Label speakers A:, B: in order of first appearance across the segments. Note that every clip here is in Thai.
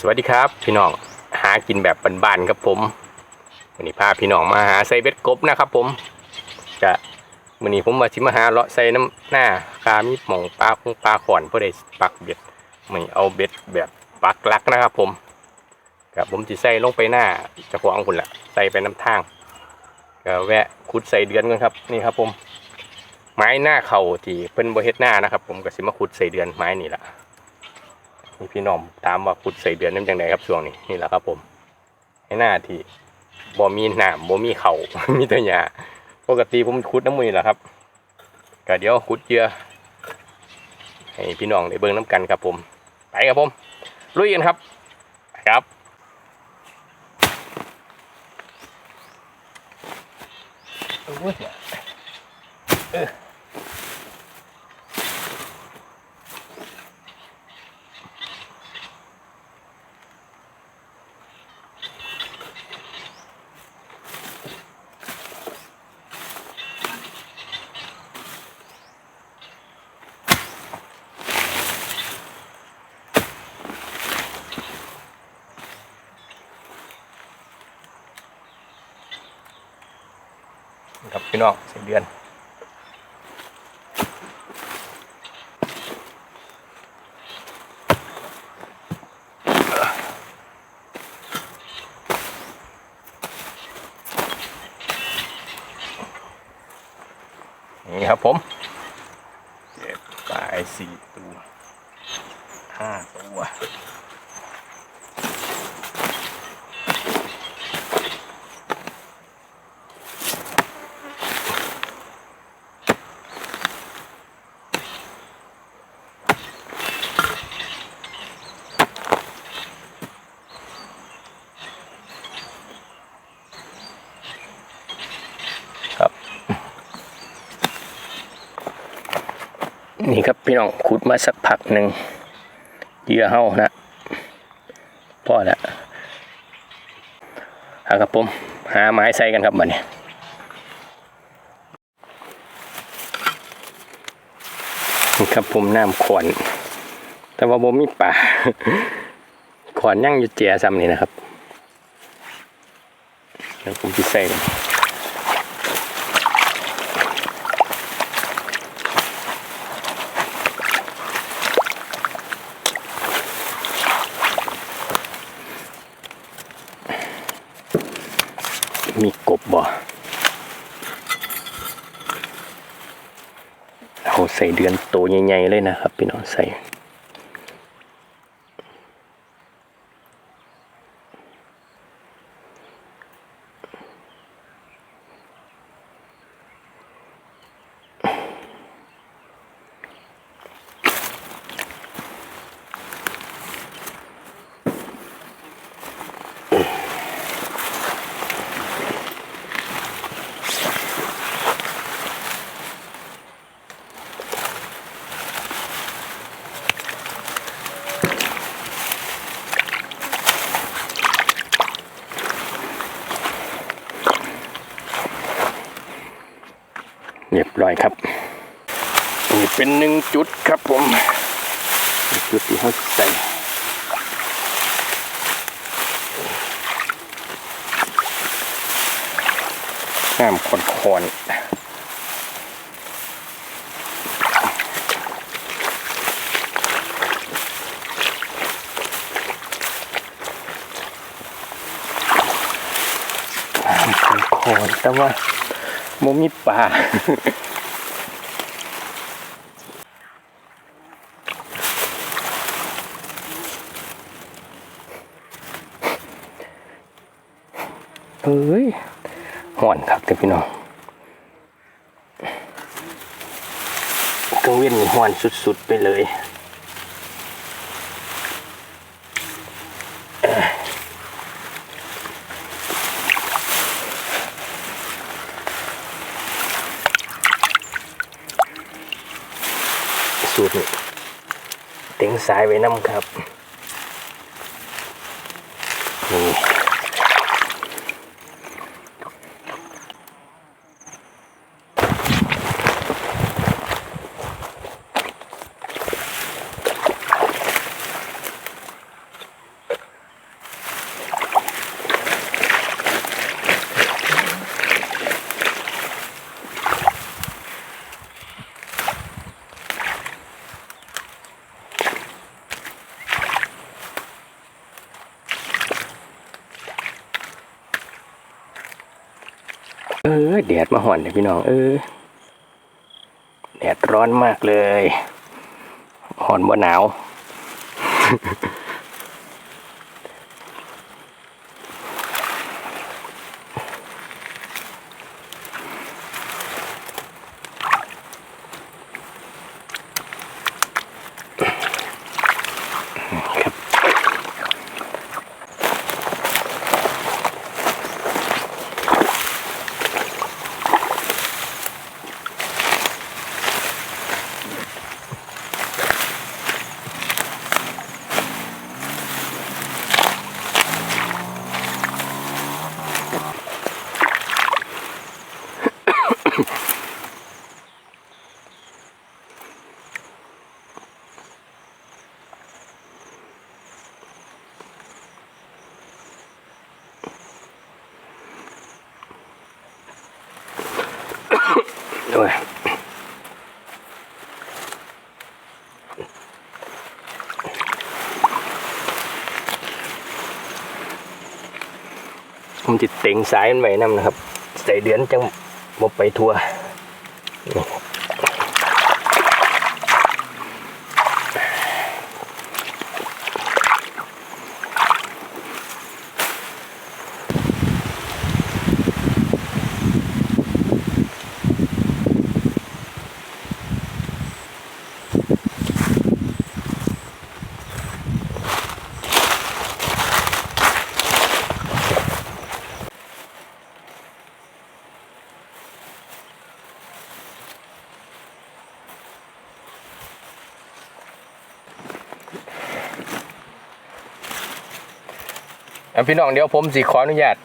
A: สวัสดีครับพี่น้องหากินแบบบ้านๆครับผมวันนี้พาพี่น้องมาหาไซเบ็ดกบนะครับผมจะวันนี้ผมมาชิมาหาเลาะใส่น้ำหน้าคามีหมองปลาคงปลาขอนเพื่อได้ปักเบ็ดไม่เอาเบ็ดแบบปักลักนะครับผมกับผมจะใส่ลงไปหน้าจะขวางคุณละใส่ไปน้ำทางก็แวะขุดใส่เดือนกันครับนี่ครับผม ไม้หน้าเข่าที่เพิ่นบ่เฮ็ดหน้านะครับ ผมก็สิมาขุดใส่เดือนไม้นี่แหละ นี่พี่น้องถามว่าขุดใส่เดือนนั้นจังไดครับช่วงนี้นี่แหละครับผมให้หน้าที่บ่มีหนามบ่มีเขามีแต่หญ้าปกติผมขุดน้ำมือแหละครับก็เดี๋ยวขุดเยือให้พี่น้องได้เบิ่งน้ำกันครับผม ไปครับผมลุยกันครับครับโอ้ยเออ พี่น้องเสียเดือนนี่ครับผมเก็บปลาไอสี่ตัวห้าตัว พี่น้องขุดมาสักพักหนึ่งเยื่อเฮานะพ่อแล้วเอาครับผมหาไม้ใส่กันครับบัดนี้นี่ครับผมน้ำขอนแต่ว่าบ่มีป่าขอนยั่งอยู่เจียซ้ำนี่นะครับเดี๋ยวผมจะใส่ มีกบบ่เอาใส่เดือนโตใหญ่ๆเลยนะครับพี่น้องใส่ รียบร้อยครับนี่เป็นหนึ่งจุดครับผม จุดที่เขาใส่น้ำคอนๆน้ำคอนแต่ว่า มมีปลาเอ้ยห่อนครับเด็กพี่น้องกังเวียนห่อนสุดๆไปเลย สูตรนี่เต็งสายไว้น้ำครับ นี่ ค ออแดดมาห่อนเลยพี่น้องเออแดดร้อนมากเลยห่อนบ่หนาว ผมจะเต็งสายมันไว้นำนะครับ ใส่เดือนจังบไปทัวร์ พี่น้องเดี๋ยวผมสิขออนุญาต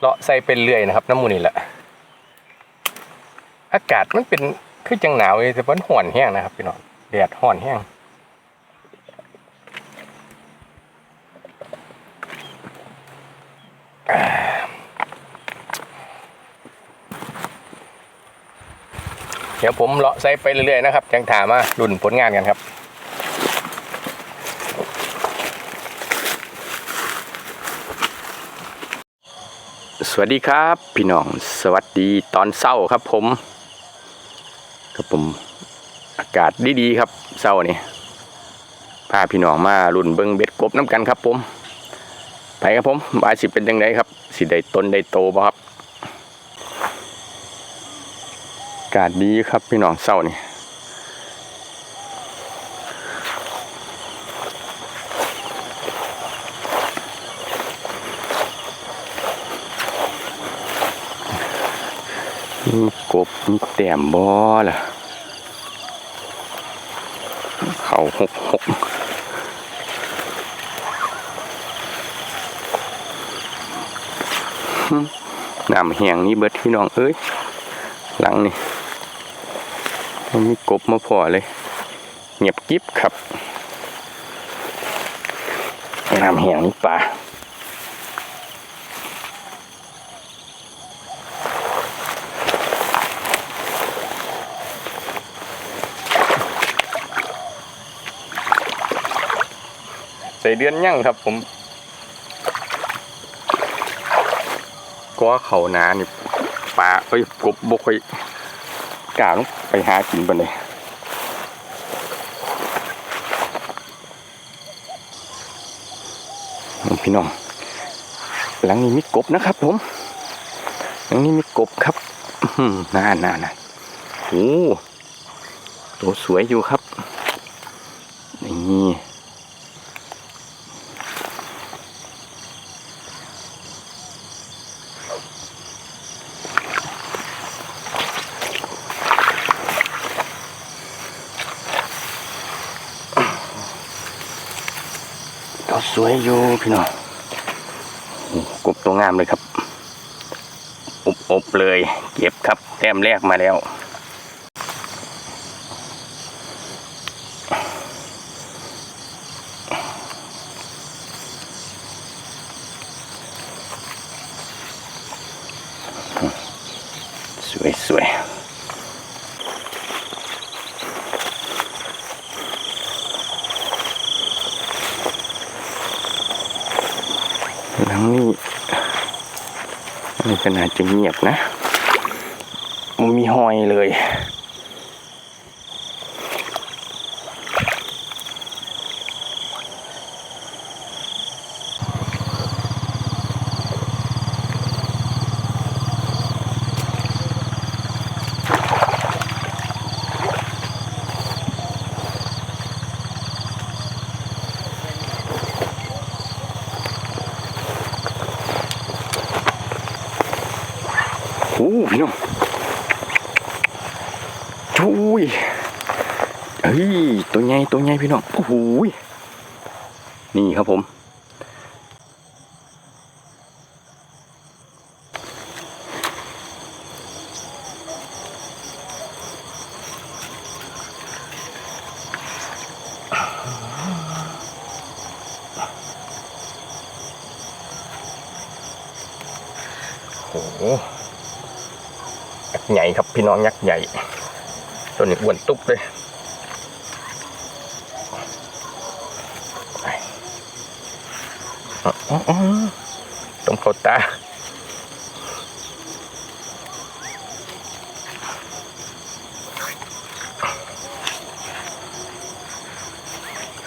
A: เลาะใส่เป็นเรื่อยนะครับน้ำมูนี่แหละอากาศมันเป็นคือจังหนาวเลยแต่มันห่อนแห้งนะครับพี่น้องแดดห่อนแห้งเดี๋ยวผมเลาะใส่ไปเรื่อยๆนะครับจังถามมารุ่นผลงานกันครับ วัสดีครับพี่น้องสวัสดีตอนเศร้าครับผม ครับผมอากาศดีๆครับเศร้านี่พาพี่น้องมารุ่นเบิงเบ็ดกบน้ำกันครับผม ไปครับผมว่าสิเป็นยังไงครับ สิได้ต้นได้โตบ่ครับอากาศดีครับพี่น้องเศร้านี่ กบมีแต้มบ่ล่ะ เขาหกหกน้ำแห้งนี่เบิดพี่น้องเอ้ย หลังนี่มันมีกบมาพอเลย เงียบกิ๊บครับน้ำแห้งนี่ป่า ใส่เดือนยั่งครับผมก็เขาหนานี่ปลาเอ้ยกบบกไปกล้าลงไปหากินปะเนี่ยพี่น้อง หลังนี้มีกบนะครับผม หลังนี้มีกบครับน่าน่าน่าโอ้ตัวสวยอยู่ครับ นี่ เราสวย อยู่พี่น้องกบตัวงามเลยครับอบอบเลย เก็บครับ แต้มแรกมาแล้ว ก็น่าจะเงียบนะ มันมีหอยเลย พี่น้องจุ้ยเฮ้ยตัวใหญ่ตัวใหญ่พี่น้องโอ้โหนี่ครับผม โอ้โห ยักษ์ใหญ่ครับพี่ น้องยักษ์ใหญ่ ตัวนี้อ้วนตุ๊บเลยอ๋อตรงเขาตา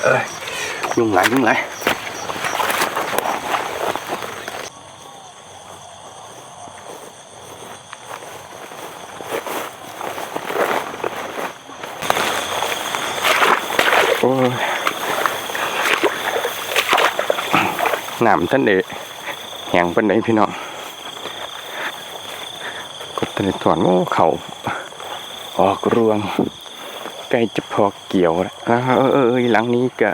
A: เอ้ยยุ่งไหลยุ่งไหลาย โอ้ย น้ำท่านเดแหงเป็นไดพี่น้องกดตะนถอนโอ้เขาออกรวงใกล้จะพอเกี่ยวแล้วเออเออหลังนี้ก็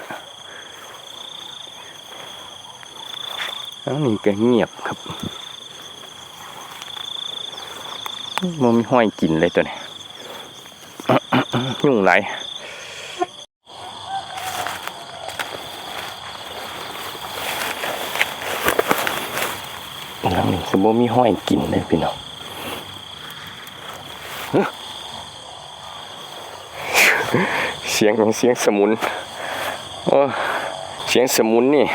A: หลังนี้ก็เงียบครับมันมีห้อยกินเลยตัวนี้ยุ่งไรหล งนี้คือบ่มีห้อยกินเลยพี่น้องเฮ้อเสียงของเสียงสมุนโอ้เสียงสมุนนี่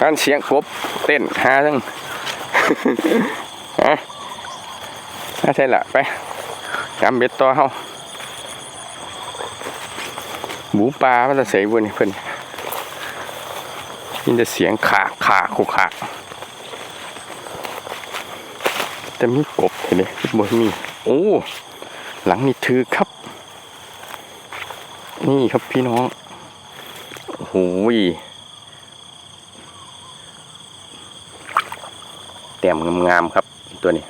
A: การเสียงกบเต้นหาทั้งฮะน่าใช่ละไปกำเบ็ดต่อเฮาหมูปลามันจะใส่บนนี่เพิ่อนนี่จะเสียงขาขาคุกขา กบอยู่เลยบ่มีโอ้หลังนี่ถือครับ นี่ครับพี่น้องโอ้โหยแต้มงามๆครับตัวนี้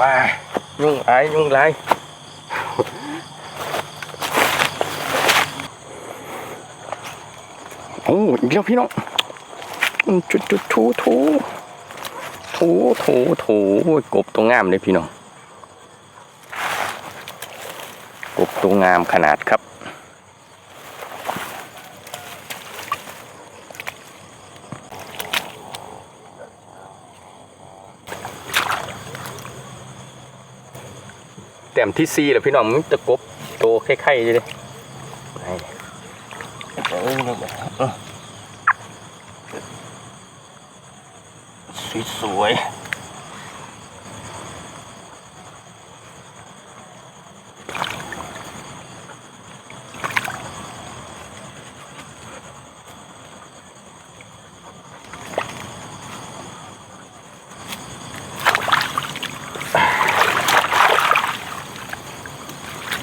A: ว้า ยุ่งไงไรโอ้อีกแล้วพี่น้องจุดจุดถูถูถูถูถูโอ้ยกบตัวงามเลยพี่น้องกบตัวงามขนาดครับ มที่ซีแล้วพี่น้องมันจะกบโตไข่ๆเลยสวยๆ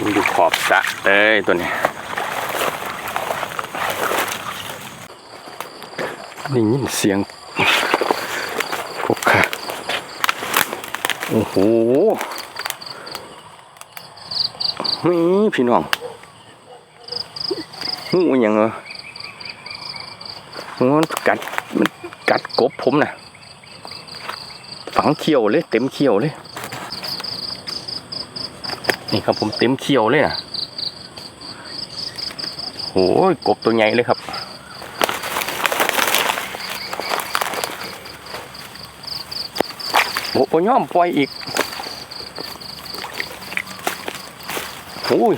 A: มันอยู่ขอบ สะเอ้ยตัวนี้ได้ยินเสียงพวกค่ะ โอ้โหนี่พี่น้องงูอย่างเหรอมันกัดมันกัดกบผมนะฝังเขียวเลย เต็มเขียวเลย นี่ครับผมเต็มเขียวเลยนะ โอ้ยกบตัวใหญ่เลยครับ โอ้โหย่อมปล่อยอีกโอ้ย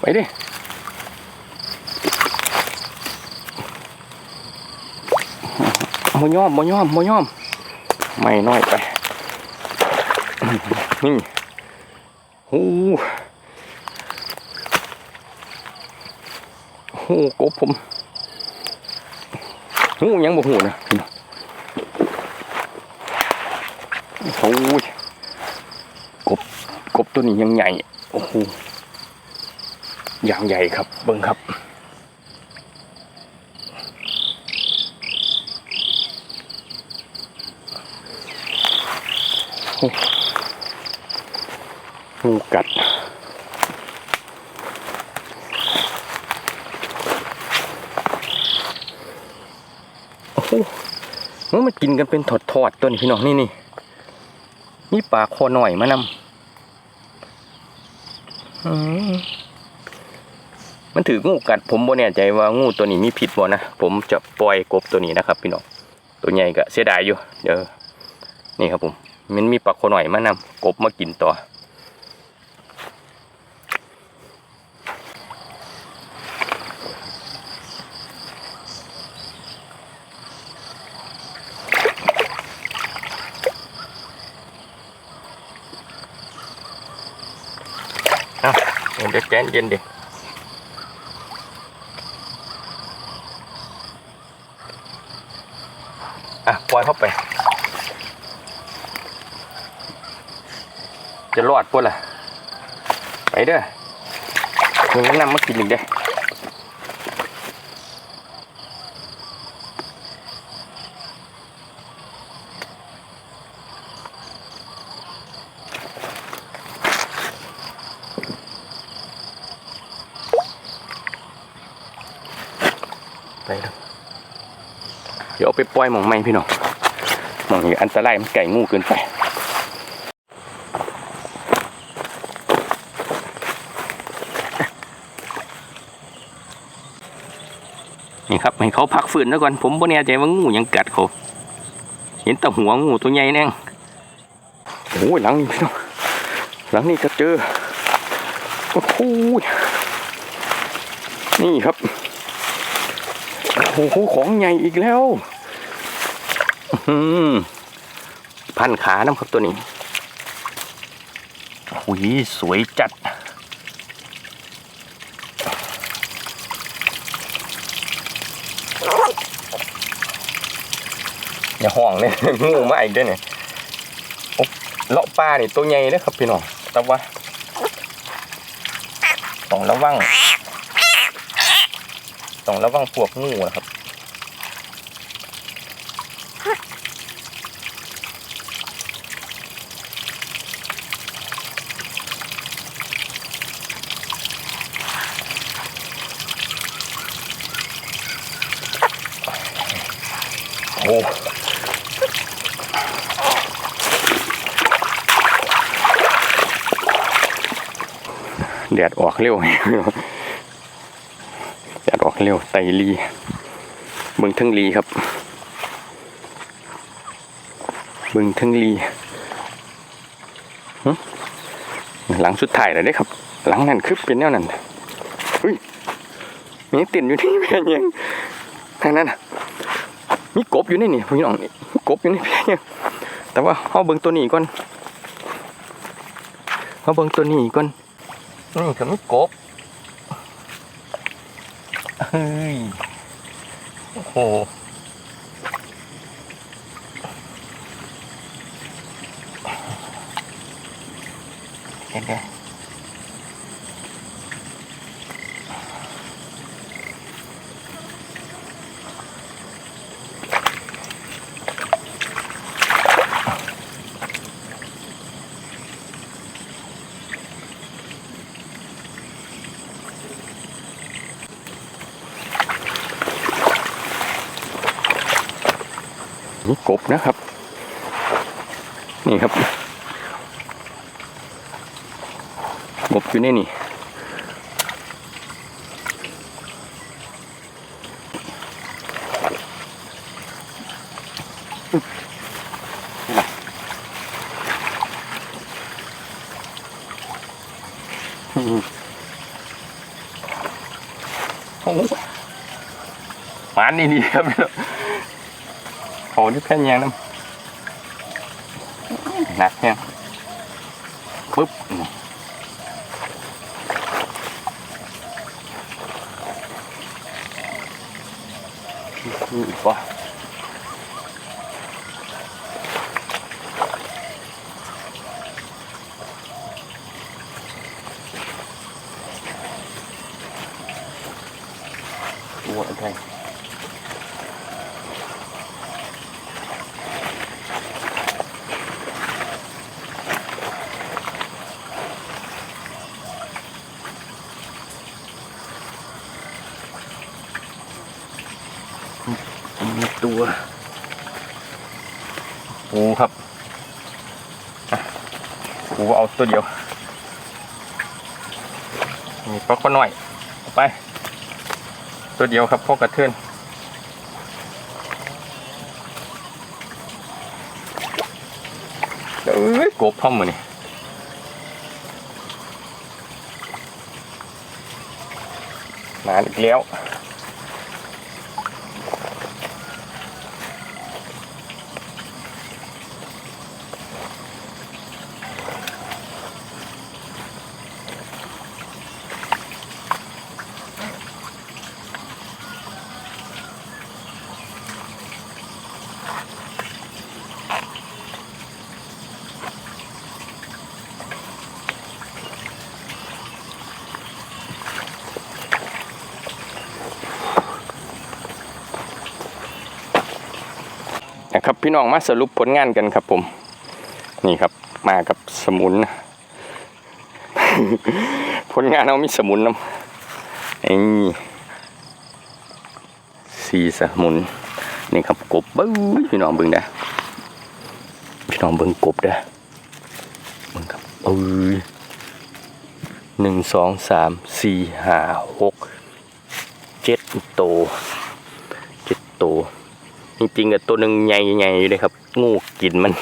A: ไปดิมย่อมมย่อมมย่อม ไม่น้อยไปนี่โอ้ หโอ้กบผมหูยังบ่หูนะพี่น้องโอ้ยกบกบตัวนี้ยังใหญ่โอ้โหอย่างใหญ่ครับเบิ้งครับงูกัด โอ้โห มันมากินกันเป็นถอดๆตัวนี้พี่น้องนี่นี่นี่ปลาคอหน่อยมานำมันถืองูกัดผมบ่แน่ใจว่างูตัวนี้มีพิษบ่นะผมจะปล่อยกบตัวนี้นะครับ พี่น้องตัวใหญ่ก็เสียดายอยู่ เดี๋ยวนี่ครับผม มันมีปลาคอหน่อยมานำกบมากินต่อ อะ เดี๋ยวแกนเย็นดิอะปล่อยเข้าไป จะรอดปะล่ะ ไปเด้อมึงนำมากินอีกเด้อไปเด้อเดี๋ยวเอาไปป ล่อยหมองไม่พี่น้องหมองนี้อันตรายมันไก่งูเกินไปนี่ครับให้เขาพักฝืนแล้วก่อนผมบ่แน่ใจว่างูยังกัดเขาเห็นแต่หัวงูตัวใหญ่แน่งโอ้ยหลังนี้พี่น้องหลังนี้ก็เจอโอ้โหนี่ครับโอ้โหของใหญ่อีกแล้ว พันขาน้ำครับตัวนี้โอ้ยสวยจัด อย่าห่วงเนี่ยงูมาอีกด้วยเนี่ยโอ๊ะเลาะปลานี่ตัวใหญ่เลยครับพี่น้องแต่ว่าต้องระวังต้องระวังพวกงูนะครับ โอ้แดดออก เร็วแดดออกเร็วไตลีเบึงทึงลีครับเบึงทึงลีหลังสุดท้ายแล้วเด้ครับ หลังนั่นคือเป็นแนวนั้นเฮ้ยมีติ่นอยู่ที่แม่ยังทางนั้นน่ะมีกบอยู่ในนี่พี่น้องนี่กบอยู่ในเพียงเนี่ยแต่ว่าเอาเบิงตัวนี้ก่อนเอาเบิงตัวนี้ก่อน นี่ก็มีกบเฮ้ยโอ้โหีกบนะครับ นี่ครับกบอยู่ในนี่โอ้โหหมันนี่ดีครับ พี่น้องโหที่แค่ยังน้ำหนักเนี่ยปึ๊บนี่อีกป่ะตัวอะไรมีตัว โอ้ครับอะโอ้เอาตัวเดียว มีปลาก็น้อยไป ตัวเดียวครับพวกกระเทือนเอ้ยกบพ่อมือนี่มาอีกแล้ว นะครับ พี่น้องมาสรุปผลงานกันครับผม นี่ครับมากับสมุน ผลงานเอามีสมุนน้ำนี่สีสมุน นี่ครับกบเบ้ยพี่น้องเบิ่งนะพี่น้องเบิ่งกบเด้อเบิ่งครับเอ้ยหนึ่งสองสามสี่ห้าหกเจ็ดโตวเจ็ดโตว จริงๆอะตัวหนึ่งใหญ่ๆเลยครับ งูกินมัน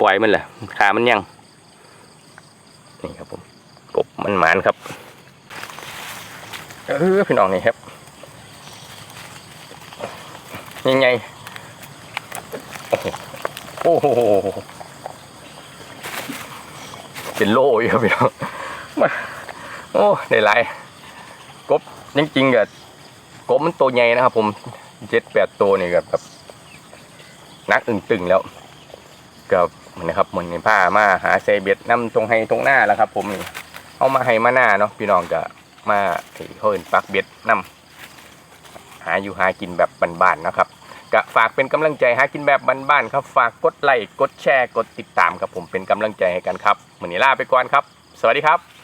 A: ปล่อยมันแหละขามันยังนี่ครับผมกบมันหมานครับเออพี่น้องนี่ครับยังไงโอ้โหเป็นโล่อยู่ครับพี่น้องมาโอ้ได้หลายกบจริงๆอะกบมันตัวใหญ่นะครับผม เจ็ดแปดตัวนี่ก็แบบนักอึงตึงแล้วกับมันนะครับเหมือนในผ้ามาหาเซเบ็ดนำตรงให้ตรงหน้าแล้วครับ ผมนี่เอามาให้มาหน้าเนาะพี่น้องก็มาที่เขาเห็นปักเบ็ดนำหาอยู่หากินแบบบ้านๆนะครับก็ฝากเป็นกำลังใจหากินแบบบ้านๆครับ ฝากกดไลค์กดแชร์กดติดตามครับผมเป็นกำลังใจให้กันครับเหมือนนี้ลาไปก่อนครับ สวัสดีครับ